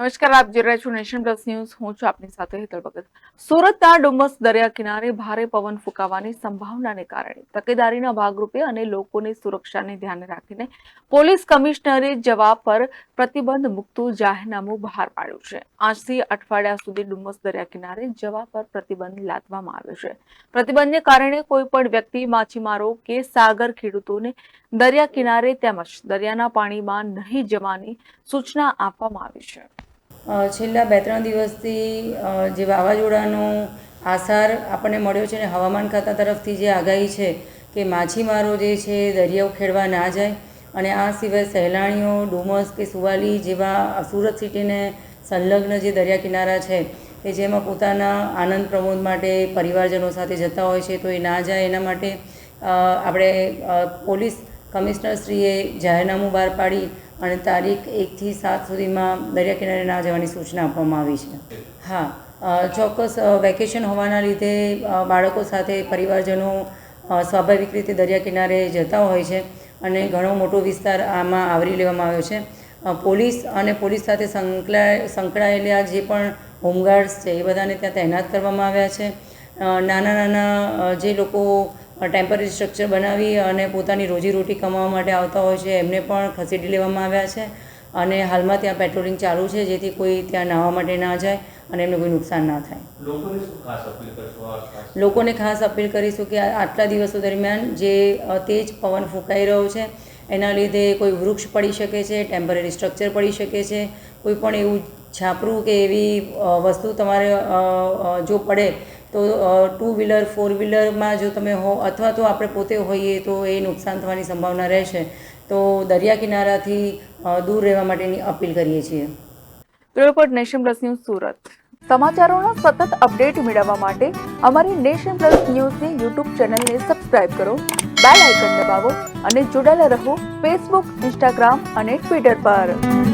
નમસ્કાર, આપ જોઈ રહ્યા છો નેશન પ્લસ ન્યૂઝ. હું છું આપની સાથે હેતલ ભગત. સુરતના ડુમસ દરિયા કિનારે ભારે પવન ફૂંકાવાની સંભાવનાને કારણે તકેદારીના ભાગરૂપે અને લોકોની સુરક્ષાને ધ્યાને રાખીને પોલીસ કમિશનરે જવા પર પ્રતિબંધ મૂકતું જાહેરનામું બહાર પાડ્યું છે. આજથી અઠવાડિયા સુધી ડુમસ દરિયા કિનારે જવા પર પ્રતિબંધ લાદવામાં આવ્યો છે. પ્રતિબંધને કારણે કોઈ પણ વ્યક્તિ, માછીમારો કે સાગર ખેડૂતોને દરિયા કિનારે તેમજ દરિયાના પાણીમાં નહીં જવાની સૂચના આપવામાં આવી છે. છેલ્લા બે ત્રણ દિવસથી જે વાવાઝોડાનો આસાર આપણને મળ્યો છે ને હવામાન ખાતા તરફથી જે આગાહી છે કે માછીમારો જે છે દરિયાઓ ખેડવા ના જાય અને આ સિવાય સહેલાણીઓ, ડુમસ કે સુવાલી જેવા સુરત સિટીને સંલગ્ન જે દરિયા કિનારા છે કે જેમાં પોતાના આનંદ પ્રમોદ માટે પરિવારજનો સાથે જતા હોય છે તો એ ના જાય એના માટે આપણે પોલીસ કમિશનરશ્રીએ જાહેરનામું બહાર પાડી અને તારીખ એકથી સાત સુધીમાં દરિયા કિનારે ના જવાની સૂચના આપવામાં આવી છે. હા ચોક્કસ વેકેશન હોવાના લીધે બાળકો સાથે પરિવારજનો સ્વાભાવિક રીતે દરિયા કિનારે જતા હોય છે અને ઘણો મોટો વિસ્તાર આમાં આવરી લેવામાં આવ્યો છે. પોલીસ અને પોલીસ સાથે સંકળાય, સંકળાયેલા જે પણ હોમગાર્ડ્સ છે એ બધાને ત્યાં તૈનાત કરવામાં આવ્યા છે. નાના નાના જે લોકો ટેમ્પરરી સ્ટ્રક્ચર બનાવી અને પોતાની રોજીરોટી કમાવા માટે આવતા હોય છે. એમને પણ ખસેડી લેવામાં આવ્યા છે અને હાલમાં ત્યાં પેટ્રોલિંગ ચાલુ છે જેથી કોઈ ત્યાં નાહવા માટે ના જાય અને એમને કોઈ નુકસાન ના થાય. લોકોને ખાસ અપીલ કરશો કે આ- આટલા દિવસો દરમિયાન જે તેજ પવન ફૂંકાઈ રહ્યો છે એના લીધે કોઈ વૃક્ષ પડી શકે છે ટેમ્પરરી સ્ટ્રક્ચર પડી શકે છે કોઈ પણ એવું છાપરું કે એવી વસ્તુ તમારે જો પડે તો ટુ વ્હીલર ફોર વ્હીલરમાં જો તમે હો, અથવા તો આપણે પોતે હોઈએ તો એ નુકસાન થવાની સંભાવના રહેશે. તો દરિયા કિનારાથી દૂર રહેવા માટેની અપીલ કરીએ છીએ. Report Nation Plus News Surat. સમાચારોના સતત અપડેટ મેળવવા માટે અમારી નેશન પ્લસ ન્યૂઝની યુટ્યુબ ચેનલને સબસ્ક્રાઇબ કરો, બેલ આઇકન દબાવો અને જોડાયેલા રહો ફેસબુક, ઇન્સ્ટાગ્રામ અને ટ્વિટર પર.